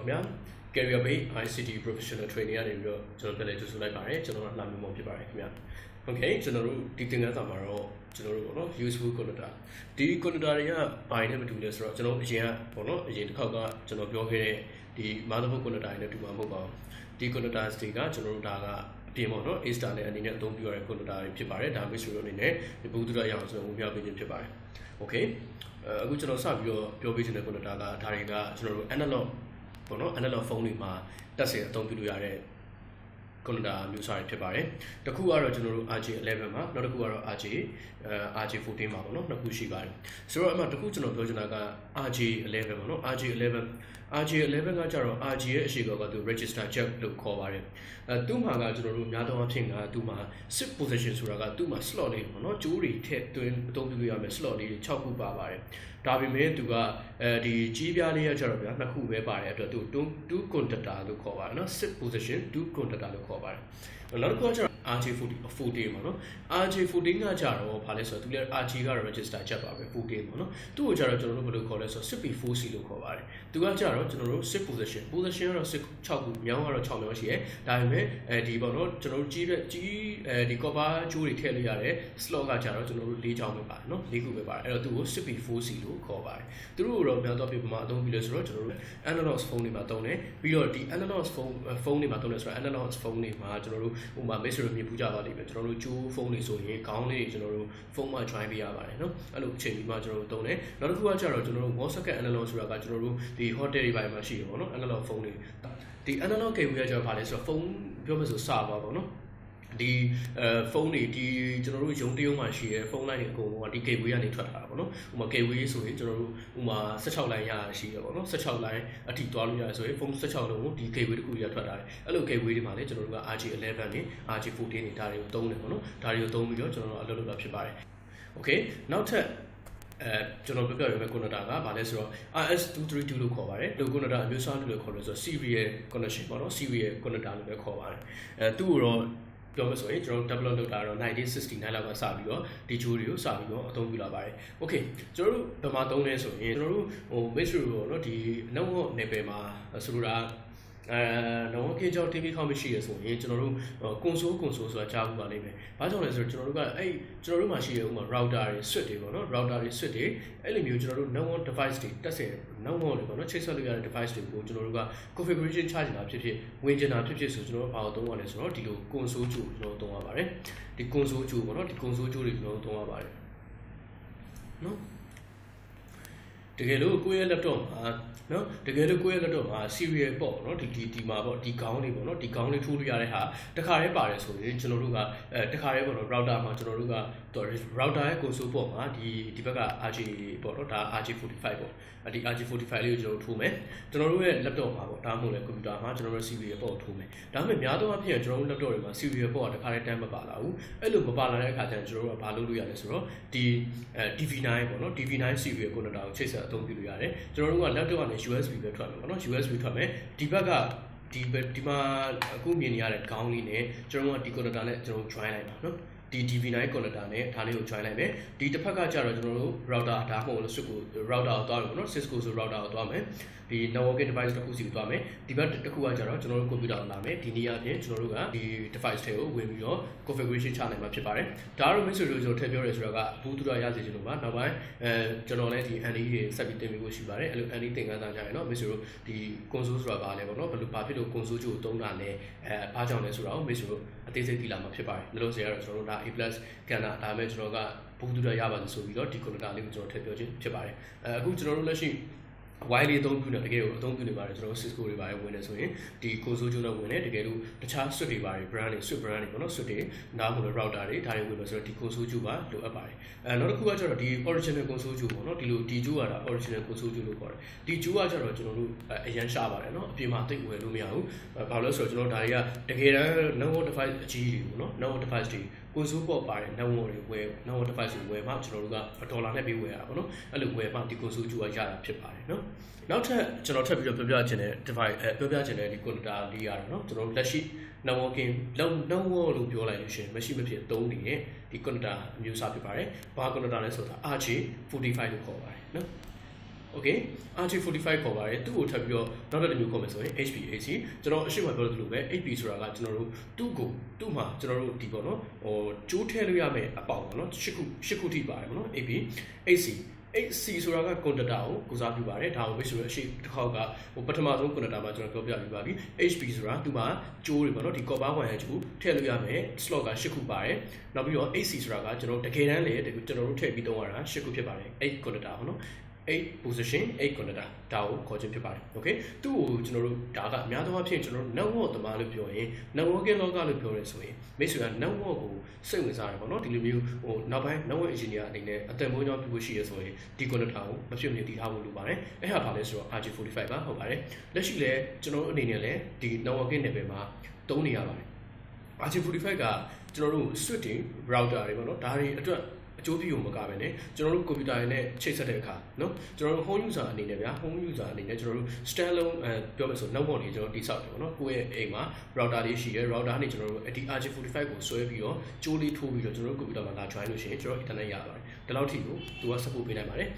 လုံးမင်္ဂလာပါခင်ဗျာ Career Bay ICT Professional Training ကနေပြီးတော့ကျွန်တော်ပြန်လည်ကြိုဆိုလိုက်ပါတယ်ကျွန်တော်ကလှမ်းမောဖြစ်ပါတယ်ခင်ဗျာ Okay ကျွန်တော်တို့ဒီသင်ခန်းစာမှာတော့ကျွန်တော်တို့ပေါ့နော် useful conductor ဒီ conductor တွေကဘာတွေနဲ့မတူလဲဆိုတော့ကျွန်တော်အရင်ကပေါ့နော်အရင်တစ်ခေါက်ကကျွန်တော်ပြောခဲ့တဲ့ဒီ motherboard conductor တွေနဲ့တူမှာမဟုတ်ပါဘူးဒီ conductor တွေကကျွန်တော်တို့ဒါကအပြင်ပေါ့နော် A star နဲ့အနေနဲ့အသုံးပြုရတဲ့ conductor တွေဖြစ်ပါတယ်ဒါမျိုးဆိုလို့အနေနဲ့ဒီဘုဒ္ဓရရအောင်ဆိုတော့ဝင်ပြပေးခြင်းဖြစ်ပါတယ် Okay အခုကျွန်တော်စပြီးတော့ပြောပေးချင်တဲ့ conductor ကဒါတွေကကျွန်တော်တို့ analog ပေါ့နော် analog ဖုန်းတွေမှာတက်စေအသုံးပြုလို့ရတဲ့ conductor မျိုးစားတွေဖြစ်ပါတယ်။တစ်ခုကတော့ကျွန်တော်တို့ RJ11 မှာနောက်တစ်ခုကတော့ RJ အဲ RJ14 မှာပေါ့နော်နှစ်ခုရှိပါတယ်။ဆိုတော့အမှတစ်ခုကျွန်တော်ပြောချင်တာက RJ11 ပေါ့နော် RJ11 RJ11 ကကြတော့ RJ ရဲ့အရှိကောကသူ register check လို့ခေါ်ပါတယ်။အဲသူ့မှာကကျွန်တော်တို့များသောအားဖြင့်ကသူ့မှာ sit position ဆိုတာကသူ့မှာ slot လေးပေါ့နော်ကျိုးတွေထည့်သွင်းအသုံးပြုရမယ် slot လေး6ခုပါပါတယ်။ဒါပေမဲ့သူကအဲဒီကြီးပြားလေးရကြတော့ဗျာနှစ်ခုပဲပါတယ်အတွက်သူ2 conductor လို့ခေါ်ပါတယ်နော် sit position 2 conductor လို့ခေါ်ပါတယ်။နောက်တစ်ခုကကျတော့ RJ40 14ပေါ့နော် RJ14 ကကြတော့ဘာလဲဆိုတော့သူလည်း RJ ကတော့ register ချက်ပါပဲ14ပေါ့နော်သူ့ကိုကြတော့ကျွန်တော်တို့ဘယ်လိုခေါ်လဲဆိုတော့ 10p4c လို့ခေါ်ပါတယ်သူကကြတော့ကျွန်တော်တို့10 position position ကတော့6ခုမြောင်းကတော့6မြောင်းရှိရဲဒါပေမဲ့အဲဒီပေါ့နော်ကျွန်တော်တို့ကြီးတဲ့ကြီးအဲဒီ copper ကြိုးတွေထည့်လို့ရတဲ့ slot ကကြတော့ကျွန်တော်တို့၄ချောင်းပဲပါတယ်နော်၄ခုပဲပါတယ်အဲ့တော့သူ့ကို 10p4c လခေါ်ပါတယ်သူတို့ကတော့မြောင်းတော့ပြပမာအသုံးပြုလဲဆိုတော့ကျွန်တော်တို့ analog phone တွေမှာသုံးတယ်ပြီးတော့ဒီ analog phone phone တွေမှာသုံးတယ်ဆိုတော့ analog phone တွေမှာကျွန်တော်တို့ဟိုမှာ message မြင်ပူကြပါလိမ့်မယ်ကျွန်တော်တို့ကျိုးဖုန်းတွေဆိုရင်ခေါင်းလေးကျွန်တော်တို့ဖုန်းမှာ join ပေးရပါတယ်เนาะအဲ့လိုအချိန်ပြီးမှကျွန်တော်တို့သုံးတယ်နောက်တစ်ခုကကျတော့ကျွန်တော်တို့ one second analog ဆိုတာကကျွန်တော်တို့ဒီ hotel တွေပိုင်းမှာရှိတယ်ပေါ့နော် analog ဖုန်းတွေဒီ analog cable ကကျတော့ဗာလဲဆိုတော့ဖုန်းပြောမှဆိုစပါပေါ့နော် ဒီအဲဖုန်းတွေဒီကျွန်တော်တို့ရုံတရုံမှာရှိရဲဖုန်းလိုင်းတွေအကုန်လုံးကဒီ gateway ကနေထွက်လာတာပေါ့နော်ဥပမာ gateway ဆိုရင်ကျွန်တော်တို့ဥပမာ16လိုင်းရရှိရပေါ့နော်16လိုင်းအထိသွားလို့ရတယ်ဆိုရင်ဖုန်း16လုံးကိုဒီ gateway တစ်ခုရထွက်လာတယ်အဲ့လို gateway တွေမှာလည်းကျွန်တော်တို့က RJ11 နဲ့ RJ14 တွေဒါတွေကိုသုံးတယ်ပေါ့နော်ဒါတွေကိုသုံးပြီးတော့ကျွန်တော်တို့အလုပ်လုပ်တာဖြစ်ပါတယ် Okay နောက်ထပ်အဲကျွန်တော်ပြပြရမယ့် connector ကဘာလဲဆိုတော့ RS232 လို့ခေါ်ပါတယ်ဒီ connector အမျိုးအစားလို့ခေါ်လို့ဆိုတော့ serial connection ပေါ့နော် serial connector လို့လည်းခေါ်ပါတယ်အဲသူ့ကိုတော့ ပြောမယ်ဆိုရင်ကျွန်တော် develop လုပ်တာတော့1969လောက်ကစပြီးတော့ဒီဂျိုးတွေကိုစပြီးတော့အသုံးပြုလာပါတယ် okay ကျွန်တော်တို့ဘယ်မှာသုံးလဲဆိုရင်ကျွန်တော်တို့ဟို mixture ကိုတော့ဒီနောက်ဟို level မှာဆိုလိုတာ အဲတော့ကေကြော TV ခေါမရှိရဆိုရင်ကျွန်တော်တို့ကွန်ဆိုးကွန်ဆိုးဆိုတာကြားဘူးပါလိမ့်မယ်။ဘာကြောင့်လဲဆိုတော့ကျွန်တော်တို့ကအဲ့ကျွန်တော်တို့မှာရှိတဲ့ဥမာ router တွေ switch တွေပေါ့နော် router တွေ switch တွေအဲ့လိုမျိုးကျွန်တော်တို့ network device တွေတက်စေ network တွေပေါ့နော်ချိတ်ဆက်လို့ရတဲ့ device တွေကိုကျွန်တော်တို့က configuration ချနေတာဖြစ်ဖြစ်ဝင်ကျင်တာဖြစ်ဖြစ်ဆိုကျွန်တော်တို့ဘာလို့သုံးရလဲဆိုတော့ဒီလို console ကြိုကျွန်တော်တို့သုံးရပါတယ်။ဒီ console ကြိုပေါ့နော်ဒီ console ကြိုတွေကျွန်တော်တို့သုံးရပါတယ်။နော် တကယ်လို့ကိုယ့်ရဲ့ laptop မှာနော်တကယ်လို့ကိုယ့်ရဲ့ laptop မှာ serial ပေါ့နော်ဒီဒီဒီမှာပေါ့ဒီခေါင်းလေးပေါ့နော်ဒီခေါင်းလေးထိုးလို့ရတဲ့ဟာတခါတည်းပါတယ်ဆိုရင်ကျွန်တော်တို့ကအဲတခါတည်းပေါ့နော် router မှာကျွန်တော်တို့က router ရဲ့ console ပေါ့မှာဒီဒီဘက်က RJ ပေါ့နော်ဒါ RJ45 ပေါ့ဒီ RJ45 လေးကိုကျွန်တော်တို့ထိုးမယ်ကျွန်တော်တို့ရဲ့ laptop မှာပေါ့ဒါမှမဟုတ်လေကွန်ပျူတာမှာကျွန်တော်တို့ serial ပေါ့ထိုးမယ်ဒါပေမဲ့များသောအားဖြင့်ကျွန်တော်တို့ laptop တွေမှာ serial ပေါ့ကတခါတည်းတန်းမပါလာဘူးအဲ့လိုမပါလာတဲ့အခါကျရင်ကျွန်တော်တို့ကဘာလုပ်လို့ရလဲဆိုတော့ဒီအဲ DV9 ပေါ့နော် DV9 serial connector ကိုချိတ်ဆက်အသုံးပြုလို့ရတယ်ကျွန်တော်တို့က laptop ကနေ USB ပဲထွက်မယ်ပေါ့နော် USB ထွက်မယ်ဒီဘက်ကဒီဒီမှာအခုမြင်နေရတဲ့ခေါင်းလေးနဲ့ကျွန်တော်တို့ကဒီ connector နဲ့ကျွန်တော်တို့ join လိုက်ပါနော်ဒီ DV9 connector နဲ့ဒါလေးကို join လိုက်မယ်ဒီတစ်ဖက်ကကျတော့ကျွန်တော်တို့ router ဒါမှမဟုတ်လို့ Cisco router ကိုသွားမယ်ပေါ့နော် Cisco ဆို router ကိုသွားမယ် ဒီ networking device တစ်ခုစီကိုသွားမယ်ဒီဘက်တစ်ခုကကျတော့ကျွန်တော်တို့ computer ကိုလာမယ်ဒီနေ့အပြင်ကျွန်တော်တို့ကဒီ device တွေကိုဝင်ပြီးတော့ configuration ချနိုင်မှာဖြစ်ပါတယ်ဒါကတော့ message လို့ကျွန်တော်ထည့်ပြောရဲဆိုတော့ကဘူးတူရရစီချင်လို့ပါနောက်ပိုင်းအဲကျွန်တော်လည်းဒီ ND တွေဆက်ပြီးတင်ပေးဖို့ရှိပါတယ်အဲ့လို ND သင်ခန်းစာကြရင်တော့ message တို့ဒီ console ဆိုတာပါလဲပေါ့နော်ဘယ်လိုဘာဖြစ်လို့ console ကိုတုံးတာလဲအဲအားကြောင့်လဲဆိုတာကို message တို့အသေးစိတ်သိလာမှာဖြစ်ပါတယ်လို့လို့ဆိုရတော့ကျွန်တော်တို့ဒါ A+ ကန်တာဒါမဲ့ကျွန်တော်ကဘူးတူရရပါလို့ဆိုပြီးတော့ဒီ connector လေးကိုကျွန်တော်ထည့်ပြောခြင်းဖြစ်ပါတယ်အဲအခုကျွန်တော်တို့လက်ရှိ wide လေးအသုံးပြုနေတကယ်ကိုအသုံးပြုနေပါတယ်ကျွန်တော် Cisco တွေပါတယ်ဝင်နေဆိုရင်ဒီ console ကျုံးတော့ဝင်နေတကယ်လို့တခြား switch တွေပါတယ် brand တွေ switch brand တွေပေါ့နော် switch တွေနားမလို့ router တွေဒါတွေဝင်လို့ဆိုတော့ဒီ console ကျုံးပါလိုအပ်ပါတယ်အဲနောက်တစ်ခုကကျတော့ဒီ original console ကျုံးပေါ့နော်ဒီလိုဒီကျုံးကဒါ original console ကျုံးလို့ခေါ်တယ်ဒီကျုံးကကျတော့ကျွန်တော်တို့အရန်ရှာပါတယ်နော်အပြင်မှာတိတ်ဝယ်လို့မရဘူးဘာလို့လဲဆိုတော့ကျွန်တော်ဒါတွေကတကယ်တမ်း network device အကြီးတွေပေါ့နော် network device တွေ ကိုစိုးပေါ်ပါတဲ့နဝတွေဝယ်နဝ device တွေဝယ်မှကျွန်တော်တို့ကဒေါ်လာနဲ့ပေးဝယ်ရတာပေါ့နော်အဲ့လိုဝယ်မှဒီကိုစိုးကျူကရတာဖြစ်ပါတယ်နော်နောက်ထပ်ကျွန်တော်ထပ်ပြီးတော့ပြောပြချင်တဲ့ device အဲပြောပြချင်တဲ့ဒီ connector လေးရတာနော်ကျွန်တော်တို့လက်ရှိ networking လောက် network လို့ပြောလိုက်လို့ရှင်မရှိမဖြစ်သုံးနေတဲ့ဒီ connector အမျိုးအစားဖြစ်ပါတယ်ဘာ connector လဲဆိုတာ RJ45 လို့ခေါ်ပါတယ်နော် okay RJ45 ခေါ်ပါတယ်သူ့ကိုထပ်ပြီးတော့နောက်တစ်မျိုးခေါ်မယ်ဆိုရင် HPAC ကျွန်တော်အရှိမပြောသလိုပဲ HP ဆိုတာကကျွန်တော်တို့သူ့ကိုသူ့မှာကျွန်တော်တို့ဒီပေါ့နော်ဟိုကျိုးထဲလို့ရမယ်အပေါက်ပေါ့နော်ရှစ်ခုရှစ်ခုထိပါတယ်ပေါ့နော် AP AC AC ဆိုတာကကွန်တတာကိုကုစားပြပါတယ်ဒါကိုပဲဆိုတော့အရှိတစ်ခေါက်ကဟိုပထမဆုံးကွန်တတာမှာကျွန်တော်ပြောပြပြပါပြီ HP ဆိုတာသူ့မှာကျိုးတွေပေါ့နော်ဒီကော်ပါဝိုင်ရကျူထည့်လို့ရမယ် slot က8ခုပါတယ်နောက်ပြီးတော့ AC ဆိုတာကကျွန်တော်တကယ်တမ်းလေကျွန်တော်တို့ထည့်ပြီးသုံးရတာ8ခုဖြစ်ပါတယ်8ကွန်တတာပေါ့နော် 8 position 8 connector ဒါကိုခေါ်ခြင်းဖြစ်ပါတယ် okay သူ့ကိုကျွန်တော်တို့ဒါကအများသောအားဖြင့်ကျွန်တော်တို့ network သမားလို့ပြောရင် networking လောကလို့ပြောရဲဆိုရင်မိတ်ဆွေက network ကိုစိတ်ဝင်စားတယ်ပေါ့နော်ဒီလိုမျိုးဟိုနောက်ပိုင်း network engineer အနေနဲ့အသက်မွေးကြောင်းပြုဖို့ရှိရဆိုရင်ဒီ connector ကိုမဖြစ်မနေတည်ထားဖို့လိုပါတယ်အဲ့ဟာဘာလဲဆိုတော့ RJ45 ပါဟုတ်ပါတယ်လက်ရှိလဲကျွန်တော်တို့အနေနဲ့လည်းဒီ networking level မှာသုံးနေရပါတယ် RJ45 ကကျွန်တော်တို့ switch တွေ router တွေပေါ့နော်ဒါတွေအတွက် အကျိုးပြုုံမကပဲနဲ့ကျွန်တော်တို့ကွန်ပျူတာတွေနဲ့ချိတ်ဆက်တဲ့အခါနော်ကျွန်တော်တို့ home user အနေနဲ့ဗျာ home user အနေနဲ့ကျွန်တော်တို့ standalone ပြောမယ်ဆို network တွေကျွန်တော်တိဆောက်တယ်ပေါ့နော်ကိုယ့်ရဲ့အိမ်မှာ router လေးရှိတယ် router နဲ့ကျွန်တော်တို့ဒီ RJ45 ကိုဆွဲပြီးတော့ကြိုးလေးထိုးပြီးတော့ကျွန်တော်တို့ကွန်ပျူတာမှာလာ join လို့ရှိရင်ကျွန်တော် internet ရပါတယ်ဒီလောက်ထိကိုသူက support ပေးနိုင်ပါတယ်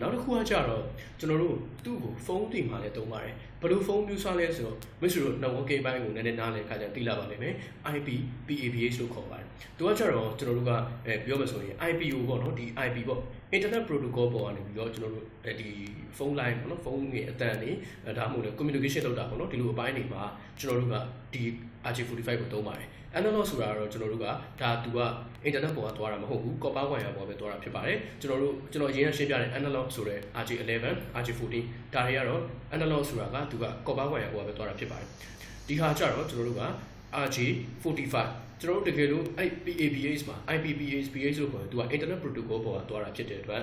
နောက်တစ်ခုကကြတော့ကျွန်တော်တို့သူ့ကိုဖုန်းတင်มาလဲတုံးပါတယ်ဘယ်လိုဖုန်းမျိုးစားလဲဆိုတော့မစ်ဆွေတို့ networking ဘိုင်းကိုနည်းနည်းနားလည်ခါကြတိလာပါလိမ့်မယ် IP PABH လို့ခေါ်ပါတယ် သူကကြတော့ကျွန်တော်တို့ကအဲပြောမယ်ဆိုရင် IPO ပေါ့နော်ဒီ IP ပေါ့ Internet Protocol ပေါ်ကနေပြီးတော့ကျွန်တော်တို့ဒီဖုန်း line ပေါ့နော်ဖုန်းရဲ့အတန်တွေဒါမှမဟုတ်လေ communication လုပ်တာပေါ့နော်ဒီလိုအပိုင်းတွေမှာကျွန်တော်တို့ကဒီ RJ45 ကိုသုံးပါတယ် analog ဆိုတာကတော့ကျွန်တော်တို့ကဒါသူက internet ပေါ်ကသွားတာမဟုတ်ဘူး copper wire ပေါ်ပဲသွားတာဖြစ်ပါတယ်ကျွန်တော်တို့ကျွန်တော်အရင်ကရှင်းပြတဲ့ analog ဆိုတဲ့ RJ11 RJ14 ဒါတွေကတော့ analog ဆိုတာကသူက copper wire ပေါ်ကပဲသွားတာဖြစ်ပါတယ်ဒီဟာကြတော့ကျွန်တော်တို့က RJ45 ကျွန်တော်တို့တကယ်လို့အဲ့ PABH မှာ IPPH PH လို့ခေါ်တယ်သူက internet protocol ပေါ်ကသွားတာဖြစ်တဲ့အတွက်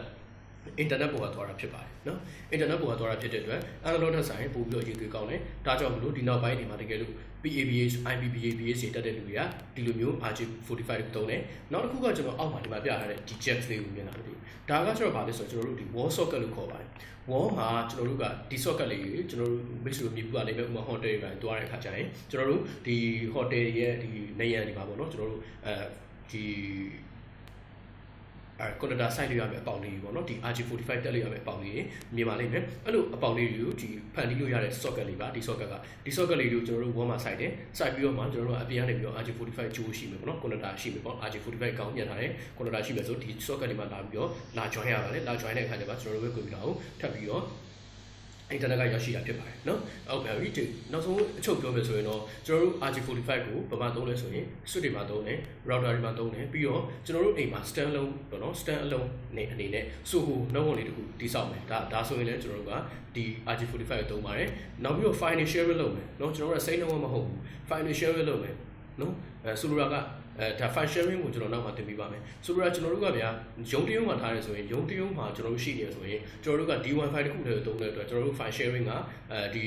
အင်တာနက်ပေါ်ကသွားတာဖြစ်ပါတယ်နော်အင်တာနက်ပေါ်ကသွားတာဖြစ်တဲ့အတွက် analog နဲ့ဆိုင်ပို့ပြီးတော့အရေးကြီးကောင်းတယ်ဒါကြောင့်မလို့ဒီနောက်ပိုင်းဒီမှာတကယ်လို့ PABH IPBABH တွေတက်တဲ့လူတွေကဒီလိုမျိုး RJ45 တွေသုံးတယ်နောက်တစ်ခုကကျွန်တော်အောက်မှာဒီမှာပြထားတဲ့ ဒီ jack လေးကိုမြင်လာလို့ဒီဒါကကျွန်တော်ဗာလဲဆိုတော့ကျွန်တော်တို့ဒီ wall socket လို့ခေါ်ပါတယ် wall မှာကျွန်တော်တို့ကဒီ socket လေးကိုကျွန်တော်တို့ mix လို့မြည်ပူတာနေပဲဥမာ hotel တွေပဲသွားတဲ့အခါကျရင်ကျွန်တော်တို့ဒီ hotel ရဲ့ဒီနေရာဒီမှာပေါ့နော်ကျွန်တော်တို့အဲဒီ အဲကွန်ဒတာ site လေးရမယ်အပေါင်လေးပေါ့နော်ဒီ RG45 တက်လေးရမယ်အပေါင်လေးမြင်ပါလိမ့်မယ်အဲ့လိုအပေါင်လေးတွေကိုဒီဖန်တီးလို့ရတဲ့ socket လေးပါဒီ socket ကဒီ socket လေးတွေကိုကျွန်တော်တို့ wall မှာ site တယ် site ပြီးတော့မှကျွန်တော်တို့အပြင်ကနေပြီးတော့ RG45 ကြိုးရှိမယ်ပေါ့နော်ကွန်ဒတာရှိမယ်ပေါ့ RG45 ကောင်းပြန်ထားတယ်ကွန်ဒတာရှိမယ်ဆိုဒီ socket လေးမှာလာပြီးတော့လာ join ရပါတယ်လာ join တဲ့အခါကျမှကျွန်တော်တို့ရဲ့ကွန်ပျူတာကိုထပ်ပြီးတော့ အင်တာနက်ကရရှိတာဖြစ်ပါတယ်နော်ဟုတ်ပါပြီဒီနောက်ဆုံးအချုပ်ပြောမယ်ဆိုရင်တော့ကျွန်တော်တို့ RG45 ကိုဘာမှသုံးလဲဆိုရင် switch တွေမှာသုံးတယ် router တွေမှာသုံးတယ်ပြီးတော့ကျွန်တော်တို့အိမ်မှာ stand alone ပေါ့နော် stand alone နေအနေနဲ့ Soho နောက်ဝင်လေးတခုတိစောက်မယ်ဒါဒါဆိုရင်လည်းကျွန်တော်တို့ကဒီ RG45 ကိုသုံးပါတယ်နောက်ပြီးတော့ file တွေ share လုပ်မယ်နော်ကျွန်တော်တို့ကစိတ်နှုံးမဟုတ်ဘူး file တွေ share လုပ်မယ် နော်အဲဆိုလိုတာကအဲဒါ file sharing ကိုကျွန်တော်နောက်မှတင်ပြပါမယ်ဆိုလိုတာကျွန်တော်တို့ကဗျာရုံးတရုံးမှာထားရဲဆိုရင်ရုံးတရုံးမှာကျွန်တော်တို့ရှိနေဆိုရင်ကျွန်တော်တို့က D1 file တစ်ခုထဲသုံးတဲ့အတွက်ကျွန်တော်တို့ file sharing ကအဲဒီ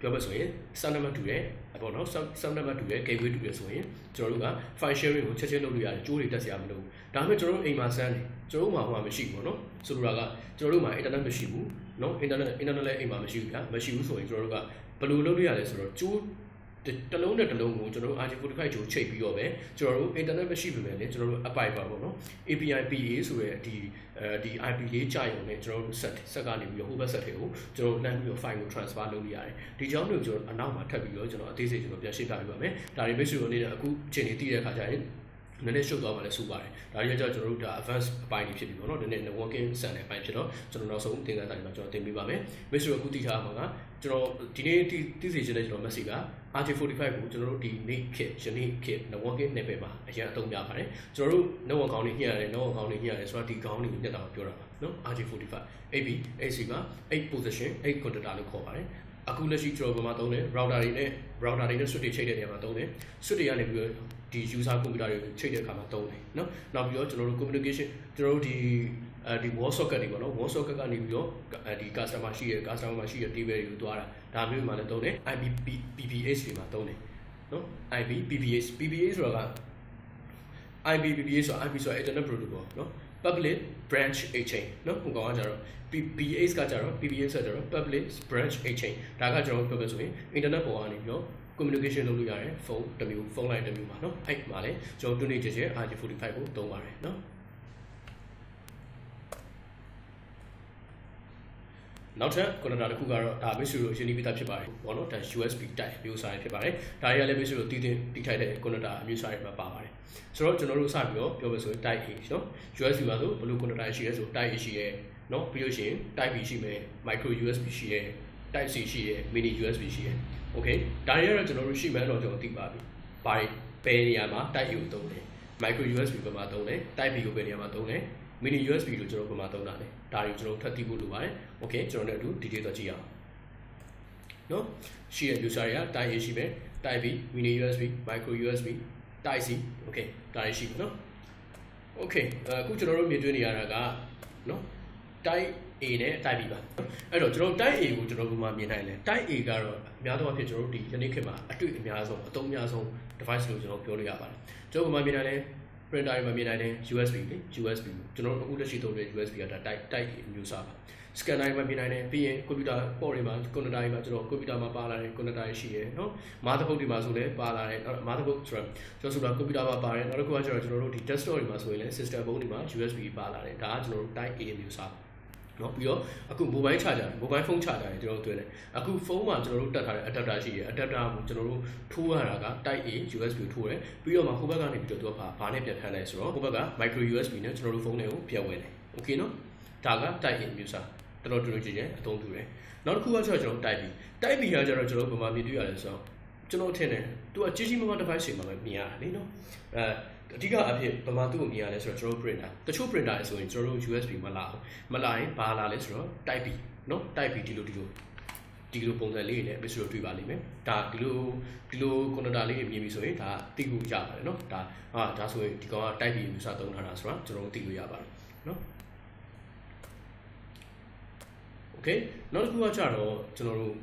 ပြောမယ်ဆိုရင် sub number တူတယ်ပေါ့နော် sub number တူတယ် gateway တူတယ်ဆိုရင်ကျွန်တော်တို့က file sharing ကိုချက်ချင်းလုပ်လို့ရတယ်ကြိုးတွေတက်စရာမလိုဘူးဒါပေမဲ့ကျွန်တော်တို့အိမ်မှာစမ်းတယ်ကျွန်တော်တို့မှာဟိုမှာမရှိဘူးပေါ့နော်ဆိုလိုတာကကျွန်တော်တို့မှာ internet မရှိဘူးနော် internet internet လည်းအိမ်မှာမရှိဘူးဗျာမရှိဘူးဆိုရင်ကျွန်တော်တို့ကဘယ်လိုလုပ်လို့ရလဲဆိုတော့ကြိုး တလုံးနဲ့တလုံးကိုကျွန်တော်တို့ RJ45 ကိုချိန်ပြီးတော့ပဲကျွန်တော်တို့ internet မရှိပေမဲ့လည်းကျွန်တော်တို့ API ပါပေါ့နော် API PA ဆိုတဲ့ဒီအဲဒီ IP လေးကြာရုံနဲ့ကျွန်တော်တို့ set set ကနေပြီးတော့ home set တွေကိုကျွန်တော်တို့လှမ်းပြီးတော့ file ကို transfer လုပ်လို့ရတယ်ဒီကြောင့်လို့ကျွန်တော်အနောက်မှာထပ်ပြီးတော့ကျွန်တော်အသေးစိတ်ကျွန်တော်ပြန်ရှင်းပြပေးပါမယ်ဒါတွေ make sure အနေနဲ့အခုချိန်နေတည်တဲ့အခါကျရင်နည်းနည်းရှုပ်သွားမှလည်းစူပါတယ်ဒါတွေကကြောင့်ကျွန်တော်တို့ဒါ advance အပိုင်းတွေဖြစ်ပြီပေါ့နော်နည်းနည်း networking ဆန်တဲ့အပိုင်းဖြစ်တော့ကျွန်တော်နောက်ဆုံးသင်ခန်းစာတွေမှာကျွန်တော်သင်ပေးပါမယ် make sure အခုတည်ထားမှာကကျွန်တော်ဒီနေ့တည်တည်စီချင်တဲ့ကျွန်တော် message က RJ45 ကိုကျွန်တော်တို့ဒီနေ့ခေတ်ယနေ့ခေတ် networking နယ်ပယ်မှာအရင်အသုံးပြပါတယ်ကျွန်တော်တို့ network ခေါင်းတွေညှိရတယ် network ခေါင်းတွေညှိရတယ်ဆိုတော့ဒီခေါင်းတွေကိုညှက်တာကိုပြောတာပါနော် RJ45 AB AC က8 position 8 conductor လို့ခေါ်ပါတယ်အခုလက်ရှိကျွန်တော်ဒီမှာသုံးတယ် router တွေနဲ့ router တွေနဲ့ switch တွေချိန်တဲ့နေရာမှာသုံးတယ် switch တွေကနေပြီးတော့ဒီ user computer တွေကိုချိန်တဲ့အခါမှာသုံးတယ်နော်နောက်ပြီးတော့ကျွန်တော်တို့ communication ကျွန်တော်တို့ဒီ အဲဒီ wall socket တွေပေါ့နော် wall socket ကနေပြီးတော့ဒီ customer ရှိရ customer မှာရှိရ table တွေကိုတွားတာဒါမျိုးမှလည်းသုံးတယ် IP PPH တွေမှာသုံးတယ်နော် IP PPH PPH ဆိုတာက IP PPH ဆိုတာ IP ဆိုတာ internet protocol နော် public branch exchange နော်ဟိုကောင်ကကြတော့ PBH ကကြတော့ PBH ကကြတော့ public branch exchange ဒါကကျွန်တော်ပြောပြဆိုရင် internet ပေါ်ကနေပြီးတော့ communication လုပ်လို့ရတယ်ဖုန်းတစ်မျိုးဖုန်းလိုင်းတစ်မျိုးပါเนาะအဲ့မှာလဲကျွန်တော်တွနေကြကြ RJ45 ကိုသုံးပါတယ်เนาะ နောက်ထပ် connector တစ်ခုကတော့ဒါ Mitsubishi ကိုရှင်းပြီးသားဖြစ်ပါတယ်ပေါ့နော်ဒါ USB type မျိုးစားရဖြစ်ပါတယ်ဒါတွေကလည်း Mitsubishi ကိုတည်တင်တည်ထိုက်တဲ့ connector အမျိုးစားတွေမှာပါပါတယ်ဆိုတော့ကျွန်တော်တို့စပြီးတော့ပြောမယ်ဆိုရင် type A နော် USB ပါဆိုဘယ်လို connector ရှိရဲဆို type A ရှိရဲနော်ပြီးလို့ရှိရင် type B ရှိမယ် micro USB ရှိရဲ type C ရှိရဲ mini USB ရှိရဲ okay ဒါတွေကတော့ကျွန်တော်တို့ရှိမှန်းတော့ကျွန်တော်သိပါပြီဘာတွေဘယ်နေရာမှာ type A ကိုသုံးလဲ micro USB ဘယ်မှာသုံးလဲ type B ကိုဘယ်နေရာမှာသုံးလဲ mini USB လို့ကျွန်တော်ဘယ်မှာသုံးတာလဲဒါတွေကျွန်တော်ထပ်သိဖို့လိုပါတယ် okay ကျွန်တော်တို့အတူ detail တော့ကြည့်အောင်နော်ရှိရ user တွေက type A ရှိမယ် type B mini USB micro USB type C okay ဒါတွေရှိပြီနော် okay အခုကျွန်တော်တို့မြင်တွေ့နေရတာကနော် type A နဲ့ type B ပါအဲ့တော့ကျွန်တော် type A ကိုကျွန်တော်ဘယ်မှာမြင်နိုင်လဲ type A ကတော့အများသောအားဖြင့်ကျွန်တော်တို့ဒီယနေ့ခေတ်မှာအတွေ့အများဆုံးအသုံးအများဆုံး device လို့ကျွန်တော်ပြောလို့ရပါတယ်ကျွန်တော်ဘယ်မှာမြင်နိုင်လဲ printer တွေမှာမြင်နိုင်တယ် USB လေ USB ကျွန်တော်တို့အခုလက်ရှိသုံးတဲ့ USB ကဒါ type type မျိုးစားပါ scanner တွေမှာမြင်နိုင်တယ်ပြီးရင် computer port တွေမှာ computer တွေမှာကျွန်တော် computer မှာပါလာတဲ့ connector တွေရှိရယ်နော် motherboard တွေမှာဆိုလည်းပါလာတယ် motherboard ဆိုတော့ကျွန်တော်ဆိုတာ computer မှာပါတယ်နောက်တစ်ခုကကျတော့ကျွန်တော်တို့ဒီ desktop တွေမှာဆိုရင်လည်း system board တွေမှာ USB ပါလာတယ်ဒါကကျွန်တော်တို့ type A မျိုးစား နော်ပြီးတော့အခု mobile charger mobile phone charger တွေကျွန်တော်တို့တွေ့တယ်အခုဖုန်းမှာကျွန်တော်တို့တက်ထားတဲ့ adapter ရှိရယ် adapter ကိုကျွန်တော်တို့ထိုးရတာက type A USB ထိုးတယ်ပြီးတော့မှဟိုဘက်ကနေပြီးတော့သူကဘာဘာနဲ့ပြန်ထမ်းလဲဆိုတော့ဟိုဘက်က micro USB နဲ့ကျွန်တော်တို့ဖုန်းတွေကိုပြန်ဝင်တယ် okay နော်ဒါက type A မျိုးစားတော်တော်တူတူကြည့်ကြအသုံးပြုတယ်နောက်တစ်ခုကကျတော့ကျွန်တော် type B type B ကကျတော့ကျွန်တော်ဗမာပြည်တွေ့ရတယ်ဆိုတော့ကျွန်တော်ထင်တယ်သူကကြီးကြီးမားမား device တွေမှာပဲမြင်ရတယ်လေနော်အဲ အဓိကအဖြစ်ဗမာသူ့ကိုမြင်ရလဲဆိုတော့ကျွန်တော် printer တချို့ printer တွေဆိုရင်ကျွန်တော်တို့ USB မလာဘူးမလာရင်ဘာလာလဲဆိုတော့ type B နော် type B ဒီလိုဒီလိုဒီလိုပုံစံလေးတွေနဲ့ mix လို့တွေ့ပါလိမ့်မယ်ဒါဒီလိုဒီလို connector လေးတွေမြင်ပြီဆိုရင်ဒါသိဖို့ရပါတယ်နော်ဒါဟာဒါဆိုရင်ဒီကောင်က type B မျိုးစသုံးထားတာဆိုတော့ကျွန်တော်တို့သိလို့ရပါတယ်နော် okay နောက်တစ်ခုကကြတော့ကျွန်တော်တို့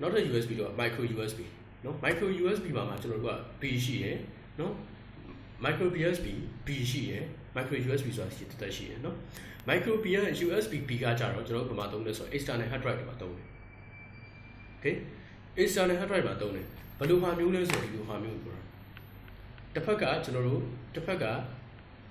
နောက်ထပ် USB တော့ micro USB နော် micro USB ပါမှာကျွန်တော်တို့က B ရှိရယ်နော် micro USB B ရှိရယ် micro USB ဆိုတာရှိတက်တက်ရှိရယ်နော် micro B က USB B ကကြတော့ကျွန်တော်တို့ဘာမှသုံးလဲဆိုတော့ external hard drive တွေမှာသုံးတယ် okay external hard drive မှာသုံးတယ်ဘယ်လိုဟာမျိုးလဲဆိုတော့ဒီလိုဟာမျိုးဆိုတာတစ်ဖက်ကကျွန်တော်တို့တစ်ဖက်က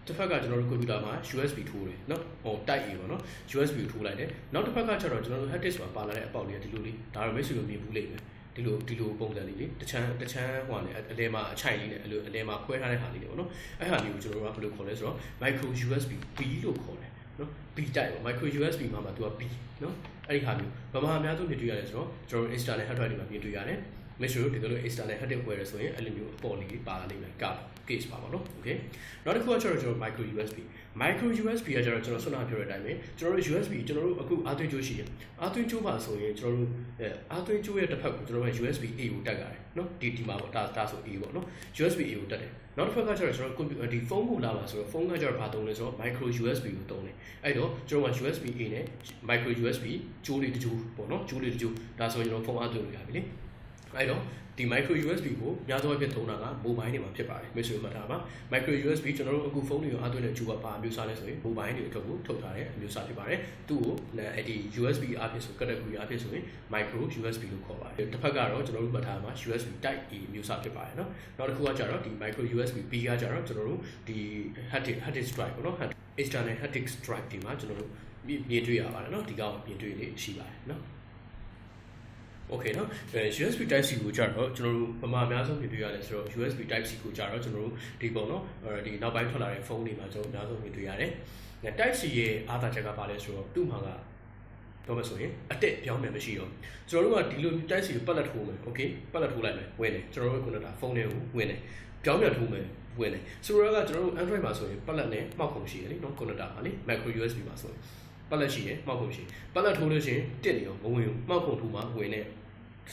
တစ်ဖက်ကကျွန်တော်တို့ကွန်ပျူတာမှာ USB ထိုးတယ်နော်ဟိုတိုက်အေပေါ့နော် USB ထိုးလိုက်တယ်နောက်တစ်ဖက်ကကျတော့ကျွန်တော်တို့ hard disk မှာပါလာတဲ့အပေါက်လေးကဒီလိုလေးဒါတော့မိတ်ဆွေတို့မြင်ဘူးလိမ့်မယ် ဒီလိုဒီလိုပုံစံလေးလေတချမ်းတချမ်းဟိုကနေအလဲမှာအချိုင်လေးနဲ့အလိုအလဲမှာခွဲထားတဲ့ဟာလေးတွေပေါ့နော်အဲ့ဟာလေးကိုကျွန်တော်တို့ကဘယ်လိုခေါ်လဲဆိုတော့ micro USB B လို့ခေါ်တယ်နော် B type ပေါ့ micro USB မှာမှာသူက B နော်အဲ့ဒီဟာမျိုးဘာမှအများဆုံးမြင်တွေ့ရတယ်ဆိုတော့ကျွန်တော်တို့ external hard drive တွေမှာမြင်တွေ့ရတယ် make sure ဒီလို external hard disk ဝယ်ရဆိုရင်အဲ့လိုမျိုးအပေါ်လေးပါလာလိမ့်မယ်က case ပါပါနော် okay နောက်တစ်ခုကကျတော့ကျွန်တော် micro USB micro USB ကကျတော့ကျွန်တော်ဆွမ်းနာပြောတဲ့အတိုင်းပဲကျွန်တော်တို့ USB ကျွန်တော်တို့အခုအားသွင်းကြိုးရှိတယ်အားသွင်းကြိုးပါဆိုရင်ကျွန်တော်တို့အဲအားသွင်းကြိုးရဲ့တစ်ဖက်ကိုကျွန်တော်တို့ USB A ကိုတက်ရတယ်နော်ဒီဒီမှာပေါ့ဒါဒါဆို A ပေါ့နော် USB A ကိုတက်တယ်နောက်တစ်ဖက်ကကျတော့ကျွန်တော် computer ဒီဖုန်းကိုလာပါဆိုတော့ဖုန်းကကျတော့ဘာသုံးလဲဆိုတော့ micro USB ကိုသုံးတယ်အဲ့တော့ကျွန်တော်က USB A နဲ့ micro USB ကြိုးလေးတစ်ကြိုးပေါ့နော်ကြိုးလေးတစ်ကြိုးဒါဆိုရင်ကျွန်တော်ဖုန်းအားသွင်းလို့ရပြီလေ အဲ့တော့ဒီ micro USB ကိုများသောအားဖြင့်သုံးတာက mobile တွေမှာဖြစ်ပါတယ် message မှတ်ထားပါ micro USB ကျွန်တော်တို့အခုဖုန်းတွေကိုအားသွင်းတဲ့ဂျူကပါအမျိုးအစားလဲဆိုရင် mobile တွေအတွက်ကိုထုတ်ထားတဲ့အမျိုးအစားဖြစ်ပါတယ်သူ့ကိုအဲ့ဒီ USB အားဖြင့်ဆို category အားဖြင့်ဆိုရင် micro USB လို့ခေါ်ပါတယ်တစ်ဖက်ကတော့ကျွန်တော်တို့မှတ်ထားမှာ USB type A အမျိုးအစားဖြစ်ပါတယ်เนาะနောက်တစ်ခုကကြတော့ဒီ micro USB B ကကြတော့ကျွန်တော်တို့ဒီ hard disk hard disk drive ပေါ့နော် external hard disk drive ဒီမှာကျွန်တော်တို့မြင်တွေ့ရပါတယ်เนาะဒီကောင်မြင်တွေ့လေးရှိပါတယ်เนาะ okay เนาะ USB type C ကိုကြတော့ကျွန်တော်တို့ပမာအများဆုံးမြင်တွေ့ရတယ်ဆိုတော့ USB type C ကိုကြတော့ကျွန်တော်တို့ဒီပုံเนาะဒီနောက်ပိုင်းထွက်လာတဲ့ဖုန်းတွေမှာကျွန်တော်အများဆုံးမြင်တွေ့ရတယ် type C ရဲ့အားသာချက်ကပါလဲဆိုတော့သူ့မှာကတော့မဆိုရင်အတက်ပြောင်းမယ်မရှိတော့ကျွန်တော်တို့ကဒီလို type C ကိုပတ်လက်ထိုးမယ် okay ပတ်လက်ထိုးလိုက်မယ်ဝင်တယ်ကျွန်တော်တို့ကဒါဖုန်းတွေကိုဝင်တယ်ပြောင်းပြန်ထိုးမယ်ဝင်တယ်ဆိုတော့ကကျွန်တော်တို့ Android မှာဆိုရင်ပတ်လက်နဲ့မှောက်ခုံရှိတယ်လीเนาะ connector ပါလी micro USB မှာဆိုရင် ပတ်လက်ရှိတယ်မှောက်ခုံရှိပတ်လက်ထိုးလို့ရှိရင်တက်နေရောမဝင်ဘူးမှောက်ခုံထိုးမှဝင်တဲ့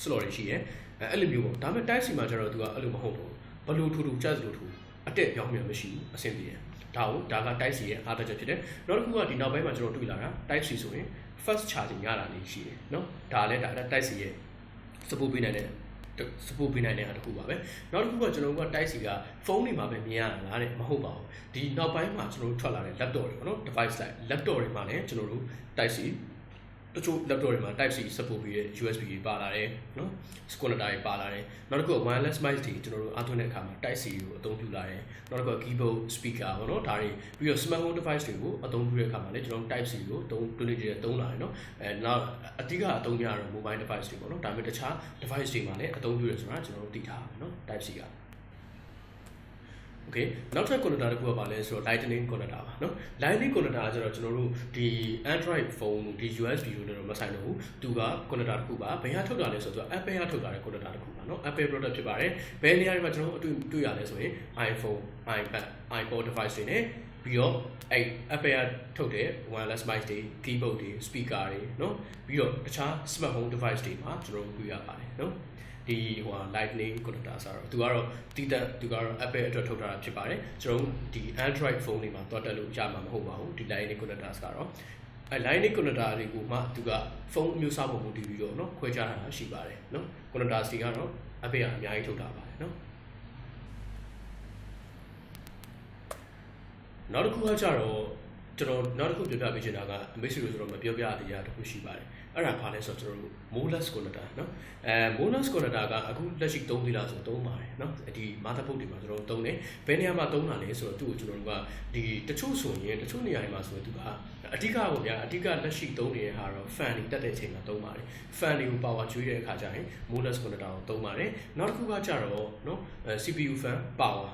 slot တွေရှိရဲအဲ့လိုမျိုးပေါ့ဒါပေမဲ့ type C မှာကျတော့သူကအဲ့လိုမဟုတ်တော့ဘလို့ထူထူကြက်လို့ထူအတက်ပြောင်းပြန်မရှိဘူးအဆင်ပြေတယ်ဒါကိုဒါက type C ရဲ့အားသက်ချက်ဖြစ်တယ်နောက်တစ်ခုကဒီနောက်ပိုင်းမှာကျွန်တော်တွေ့လာတာ type C ဆိုရင် fast charging ရတာလေးရှိတယ်เนาะဒါလည်းဒါ type C ရဲ့ support ပေးနိုင်တဲ့ support ပေးနိုင်တဲ့ဟာတစ်ခုပါပဲနောက်တစ်ခုကကျွန်တော်တို့က type C ကဖုန်းတွေမှာပဲမြင်ရတာတဲ့မဟုတ်ပါဘူးဒီနောက်ပိုင်းမှာကျွန်တော်တို့ထွက်လာတဲ့ laptop တွေပေါ့နော် device လိုက် laptop တွေမှာလည်းကျွန်တော်တို့ type C တချို့ laptop တွေမှာ type C support ပြီးတဲ့ USB တွေပါလာတယ်နော် connector တွေပါလာတယ်နောက်တစ်ခုက wireless mic တွေကျွန်တော်တို့အားသွင်းတဲ့အခါမှာ type C ကိုအသုံးပြုလာတယ်နောက်တစ်ခုက keyboard speaker ပေါ့နော်ဒါတွေပြီးတော့ smartphone device တွေကိုအသုံးပြုတဲ့အခါမှာလည်းကျွန်တော်တို့ type C ကိုသုံးတွင်းနေကြသုံးလာတယ်နော်အဲနောက်အတိကအသုံးကြရတော့ mobile device တွေပေါ့နော်ဒါပေမဲ့တခြား device တွေမှာလည်းအသုံးပြုရဆိုတာကျွန်တော်တို့သိထားပါမယ်နော် type C က okay နောက်ထပ် connector တစ်ခုကပါလဲဆိုတော့ lightning connector ပါเนาะ lightning connector ကကျတော့ကျွန်တော်တို့ဒီ android phone ဒီ USB ကိုလည်းတော့မဆိုင်တော့ဘူးသူက connector တစ်ခုပါဘယ်ဟာထုတ်တာလဲဆိုတော့ apple ကထုတ်တာတဲ့ connector တစ်ခုပါเนาะ apple product ဖြစ်ပါတယ်ဘယ်နေရာတွေမှာကျွန်တော်တို့အတွေ့တွေ့ရလဲဆိုရင် iphone ipad ipod device တွေ ਨੇ ပြီးတော့အဲ့ apple ကထုတ်တဲ့ wireless mic တွေ keyboard တွေ speaker တွေเนาะပြီးတော့တခြား smartphone device တွေမှာကျွန်တော်တို့တွေ့ရပါတယ်เนาะ ဒီဟို lightning connector ဆိုတော့သူကတော့တည်တက်သူကတော့ Apple အတွက်ထုတ်ထားတာဖြစ်ပါတယ်ကျွန်တော်ဒီ Android phone တွေမှာတွတ်တက်လို့ရမှာမဟုတ်ပါဘူးဒီ lightning connector ကတော့အဲ lightning connector တွေကိုမှသူကဖုန်းမျိုးစားပုံမူတည်ပြီးတော့เนาะခွဲခြားတာရှိပါတယ်เนาะ connector စီကတော့ Apple ကအများကြီးထုတ်ထားပါတယ်เนาะနောက်တစ်ခုကကြတော့ ကျွန်တော်နောက်တစ်ခုပြောပြပေးချင်တာကအမေစုလို့ဆိုတော့မပြောပြရသေးတာတစ်ခုရှိပါတယ်အဲ့ဒါဘာလဲဆိုတော့ကျွန်တော်တို့ molus connector เนาะအဲ molus connector ကအခုလက်ရှိသုံးသေးလားဆိုတော့သုံးပါတယ်เนาะဒီ motherboard တွေမှာကျွန်တော်တို့သုံးတယ်ဘယ်နေရာမှာသုံးတာလဲဆိုတော့သူ့ကိုကျွန်တော်တို့ကဒီတချို့ဆိုရင်တချို့နေရာတွေမှာဆိုရင်သူကအဓိကပေါ့ဗျာအဓိကလက်ရှိသုံးနေတဲ့ဟာတော့ fan တွေတက်တဲ့အချိန်မှာသုံးပါတယ် fan တွေကို power ကျွေးတဲ့အခါကျရင် molus connector ကိုသုံးပါတယ်နောက်တစ်ခုကကြတော့เนาะ CPU fan power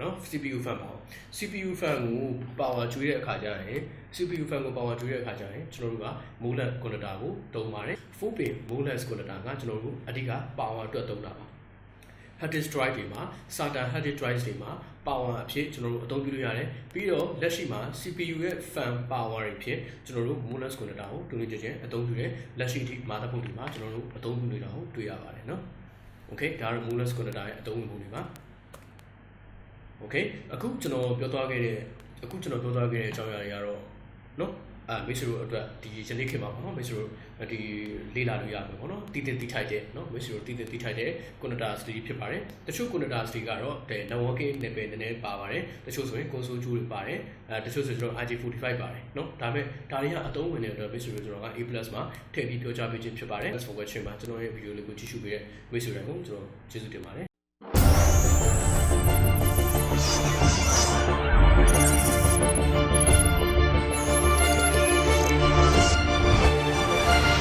နော် CPU fan ပါ CPU fan ကို power ကျွေးတဲ့အခါကျရင် CPU fan ကို power ကျွေးတဲ့အခါကျရင်ကျွန်တော်တို့က molecular converter ကိုတုံးပါတယ်4 pin molecular converter ကကျွန်တော်တို့အဓိက power အတွက်တုံးတာပါ hard disk drive တွေမှာ SATA hard disk drive တွေမှာ power အဖြစ်ကျွန်တော်တို့အသုံးပြုလို့ရတယ်ပြီးတော့လက်ရှိမှာ CPU ရဲ့ fan power တွေဖြစ်ကျွန်တော်တို့ molecular converter ကိုတူနေကြခြင်းအသုံးပြုရလက်ရှိအထိ motherboard တွေမှာကျွန်တော်တို့အသုံးပြုနေတာကိုတွေ့ရပါတယ်နော် okay ဒါတော့ molecular converter ရဲ့အသုံးပြုပုံတွေပါ okay အခုကျွန်တော်ပြောသွားခဲ့တဲ့အခုကျွန်တော်ပြောသွားခဲ့တဲ့အကြောင်းအရာတွေကတော့เนาะအာမိတ်ဆွေတို့အတွက်ဒီယနေ့ခေတ်မှာပေါ့နော်မိတ်ဆွေတို့ဒီလေ့လာလို့ရမယ်ပေါ့နော်တည်တည်တိထိုက်တဲ့เนาะမိတ်ဆွေတို့တည်တည်တိထိုက်တဲ့ connector study ဖြစ်ပါတယ်တချို့ connector study ကတော့တဲ့ networking နဲ့ပဲနည်းနည်းပါပါတယ်တချို့ဆိုရင် console ကျိုးတွေပါတယ်အဲတချို့ဆိုကျွန်တော် RJ45 ပါတယ်เนาะဒါပေမဲ့ဒါတွေကအသုံးဝင်တဲ့အတွက်မိတ်ဆွေတို့ကျွန်တော်က A+ မှာထည့်ပြီးပြောကြားပေးခြင်းဖြစ်ပါတယ် for watching မှာကျွန်တော်ရဲ့ video လေးကိုကြည့်ရှုပေးတဲ့မိတ်ဆွေတွေကိုကျွန်တော်ကျေးဇူးတင်ပါတယ်